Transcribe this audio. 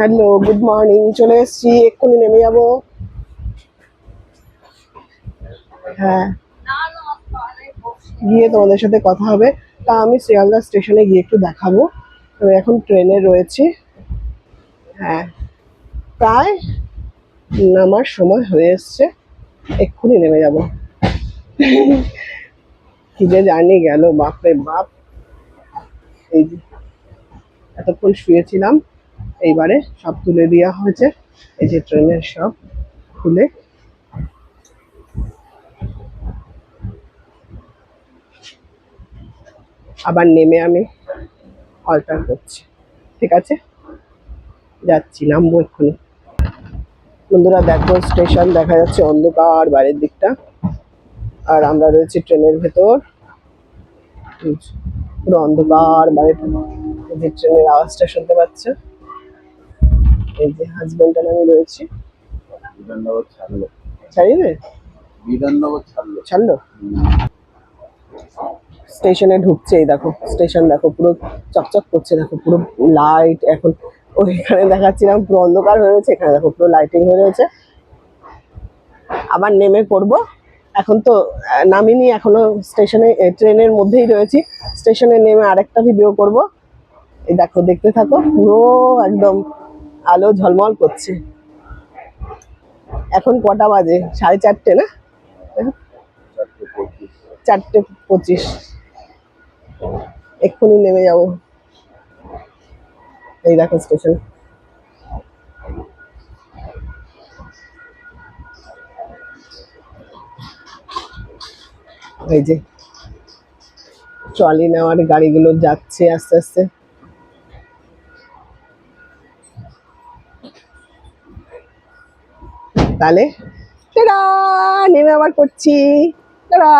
Hello, good morning. চলে এসেছি, এক্ষুনি নেমে যাব। হ্যাঁ গিয়ে তোমাদের সাথে কথা হবে। তা আমি শিয়ালদা স্টেশনে গিয়ে একটু দেখাবো। আমি এখন ট্রেনে রয়েছি। হ্যাঁ প্রায় নামার সময় হয়ে এসছে। এক্ষুনি নেমে যাব। কি যে জার্নি গেল, বাপরে বাপ। এই যে, এতক্ষণ শুয়েছিলাম। এইবারে সব তুলে দেওয়া হয়েছে। এই যে ট্রেনের সব খুলে। আবার নেমে আমি অল্টার করছি। ঠিক আছে? যাচ্ছি, নামবো এক্ষুনি। বন্ধুরা, দেখো স্টেশন দেখা যাচ্ছে অন্ধকার বাইরের দিকটা। আর আমরা রয়েছি ট্রেনের ভেতর। পুরো অন্ধকার যে ট্রেনের আওয়াজটা শুনতে পাচ্ছ? এই যে হাজবেন্ড আর আমি রয়েছি। বিধাননগর ছাড়লো। ছাড়িয়ে বিধাননগর ছাড়লো। ছাড়লো? স্টেশনে ঢুকছে এই দেখো স্টেশন দেখো পুরো চকচক করছে দেখো পুরো লাইট এখন। ওইখানে দেখাচ্ছিলাম পুরো অন্ধকার হয়ে রয়েছে এখানে দেখো পুরো লাইটিং হয়ে রয়েছে। আবার নেমে পড়ব। এখন তো নামিনি এখনও স্টেশনে ট্রেনের মধ্যেই রয়েছি। স্টেশনে নেমে আরেকটা ভিডিও করব। এই দেখো দেখতে থাকো পুরো একদম আলো ঝলমল করছে। এখন কটা বাজে? সাড়ে চারটে না? চারটে পঁচিশ। এক্ষুনি নেমে যাব। এই দেখো স্টেশন। এই যে। ট্রলি নেওয়ার গাড়িগুলো যাচ্ছে আস্তে আস্তে। তাহলে নেমে আবার করছি। টাটা